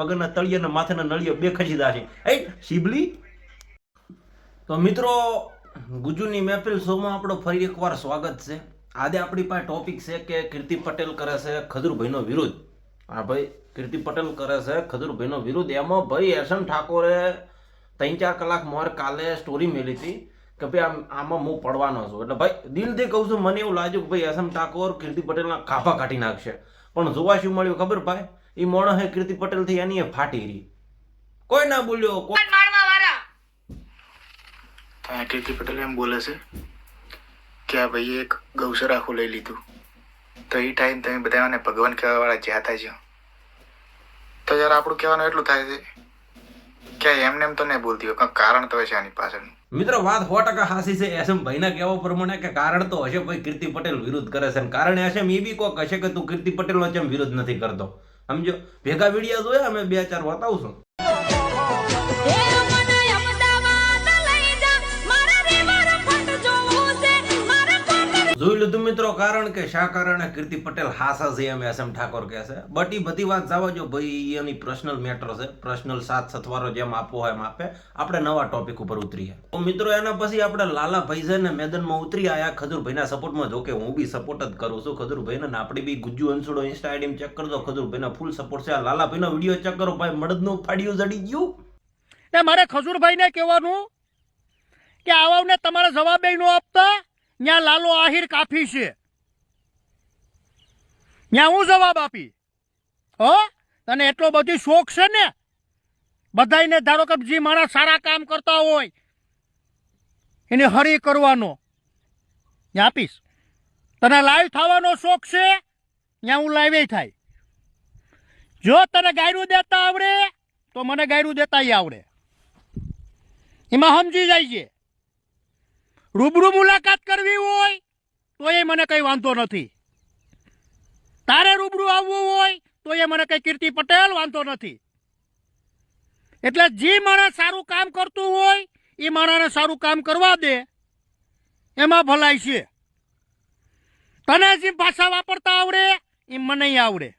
પગના તળિયે અને માથેના નળિયો બે ખસીદા છે. એ, શિબલી? તો મિત્રો, ગુજુની મહેફિલ શોમાં આપણો ફરી એકવાર સ્વાગત છે. આજે આપણી પાસે ટોપિક છે કે કીર્તિ પટેલ કરે છે ખજૂરભાઈનો વિરોધ. હા ભાઈ, કીર્તિ પટેલ કરે છે ખજૂરભાઈનો વિરોધ. એમાં ભાઈ એસએમ ઠાકોરે ત્રણ ચાર કલાક મોર કાલે સ્ટોરી મેલી હતી કે ભાઈ, આમ, આમાં હું પડવાનો છું. એટલે ભાઈ, દિલથી કહું છું, મને એવું લાગ્યું કે ભાઈ એસએમ ઠાકોર કીર્તિ પટેલના કાફા કાઢી નાખશે. પણ જોવા શું મળ્યું ખબર, ભાઈ? એ મોણસે કીર્તિ પટેલથી એની એ ફાટી રહી. કોઈ ના બોલ્યો કીર્તિ પટેલ એમ બોલે છે કે આ ભાઈએ એક ગૌસર આખું લઈ લીધું. તો એ ટાઈમ તમે બધા મને ભગવાન કહેવા વાળા જ્યાં થાય છે. તો યાર આપણું કહેવાનું એટલું થાય છે કે એમને એમ તો નહીં બોલતી હોય કારણ તો હશે આની પાછળનું. મિત્રો વાત સો ટકા હાસી છે. એસએમ ભાઈના કહેવા પ્રમાણે કે કારણ તો હશે ભાઈ કીર્તિ પટેલ વિરોધ કરે છે. અને કારણ એસએમ એ બી કોક હશે કે તું કીર્તિ પટેલનો જેમ વિરોધ નથી કરતો. સમજો? ભેગા વિડીયા જોયા અમે બે ચાર બતાવશું જોઈ લીધું મિત્રો, કારણ કે શાહકાર અને કીર્તિ પટેલ હાસા છે એમ એસએમ ઠાકોર કહે છે. બટ એ બધી વાત જવા જો ભાઈ એની પર્સનલ મેટર છે. પર્સનલ સાથ સથવારો જેમ આપવો હોય એમ આપે. આપણે નવા ટોપિક ઉપર ઉતરીએ. તો મિત્રો, એના પછી આપણે લાલાભાઈ છે ને મેદાનમાં ઉતરી આયા. ખજુરભાઈના સપોર્ટમાં જો હું બી સપોર્ટ જ કરું છું. ખજુરભાઈને આપણી બી Gujju Ansudo insta ID check કરજો. ખજૂરભાઈના ફૂલ સપોર્ટ છે. આ લાલાભાઈનો વીડિયો ચેક કરો. ભાઈ મળદનું ફાડ્યું જડી ગયું. ને મારે ખજુરભાઈને કહેવાનું કે આવાને તમારા જવાબ ન આપતા. ત્યાં લાલો આહિર કાફી છે. ત્યાં હું જવાબ આપી? હો? તને એટલો બધી શોખ છે ને? બધાને ધારો કે જે માણસ સારા કામ કરતા હોય, એને હરી કરવાનો. આપીશ. તને લાઈવ થવાનો શોખ છે? ત્યાં હું લાઈવે થાય. જો તને ગાયરું દેતા આવડે, તો મને ગાયરું દેતા આવડે. એમાં સમજી જાય છે. રૂબરૂ મુલાકાત કરવી હોય તો એ મને કઈ વાંધો નથી. તારે રૂબરૂ આવવું હોય તો એ મને કઈ કીર્તિ પટેલ વાંધો નથી. એટલે જે માણસ સારું કામ કરતું હોય, એ માણસને સારું કામ કરવા દે. એમાં ભલાઈ છે. તને જે ભાષા વાપરતા આવડે એ મને આવડે.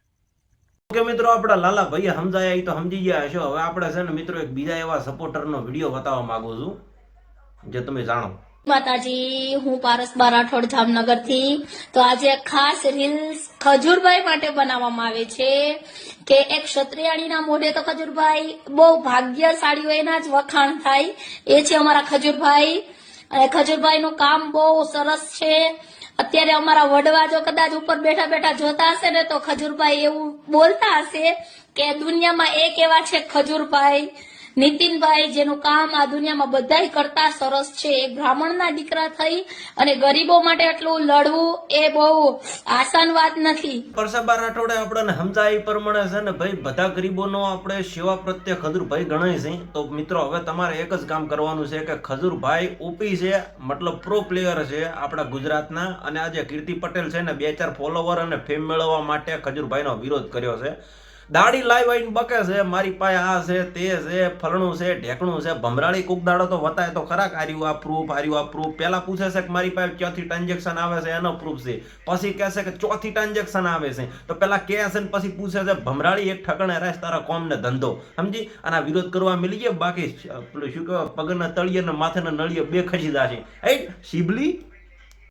કે મિત્રો, આપણા લાલા ભાઈ સમજાયા એ તો સમજી ગયા હશો. હવે આપણે છે ને મિત્રો, એક બીજા એવા સપોર્ટરનો વીડિયો બતાવવા માંગુ છું, જે તમે જાણો. માતાજી, હું પારસ બારાઠોડ જામનગરથી. તો આજે ખાસ રીલ્સ ખજૂરભાઈ માટે બનાવવામાં આવે છે કે એક ક્ષત્રિયાણીના મોઢે તો ખજૂરભાઈ બહુ ભાગ્યશાળી હોય એના જ વખાણ થાય. એ છે અમારા ખજૂરભાઈ. અને ખજૂરભાઈનું કામ બહુ સરસ છે. અત્યારે અમારા વડવા જો કદાચ ઉપર બેઠા બેઠા જોતા હશે ને તો ખજૂરભાઈ એવું બોલતા હશે કે દુનિયામાં એક એવા છે ખજૂરભાઈ? નીતિનભાઈ, જેનું કામ આ દુનિયામાં બધાય કરતા સરસ છે. એક બ્રાહ્મણના દીકરા થઈ અને ગરીબો માટે આટલું લડવું એ બહુ આસાન વાત નથી. પરસાબા રાઠોડે આપણને સમજાય પ્રમાણે છે ને, ભાઈ, બધા ગરીબોનો આપણે સેવા પ્રત્યે ખજૂરભાઈ ગણાય છે. તો મિત્રો, હવે તમારે એક જ કામ કરવાનું છે કે ખજૂરભાઈ ઓપી છે, મતલબ પ્રો પ્લેયર છે આપણા ગુજરાતના. અને આજે કીર્તિ પટેલ છે ને, બે ચાર ફોલોવર અને ફેમ મેળવવા માટે ખજૂરભાઈનો વિરોધ કર્યો છે. દાડી આવીને બકે છે, મારી પાસે આ છે, તે છે, ફલણું છે, ઢેકણું છે, ભમરાળી કુક દાડો તો વતાય તો ખરા આર્યું આ પ્રૂફ આર્યું આ પ્રૂફ પહેલાં પૂછે છે કે મારી પાસે ચોથી ટ્રાન્ઝેક્શન આવે છે, એનો પ્રૂફ છે. પછી કહે છે કે ચોથી ટ્રાન્ઝેક્શન આવે છે. તો પહેલાં કહે છે ને પછી પૂછે છે, ભમરાળી એક ઠકણે રહેશ તારા કોમ ને ધંધો. સમજી? અને આ વિરોધ કરવા મિલી ગયા બાકી શું કહેવાય, પગના તળિયે ને માથેના નળિયે બે ખસી દાશે એ શીબલી?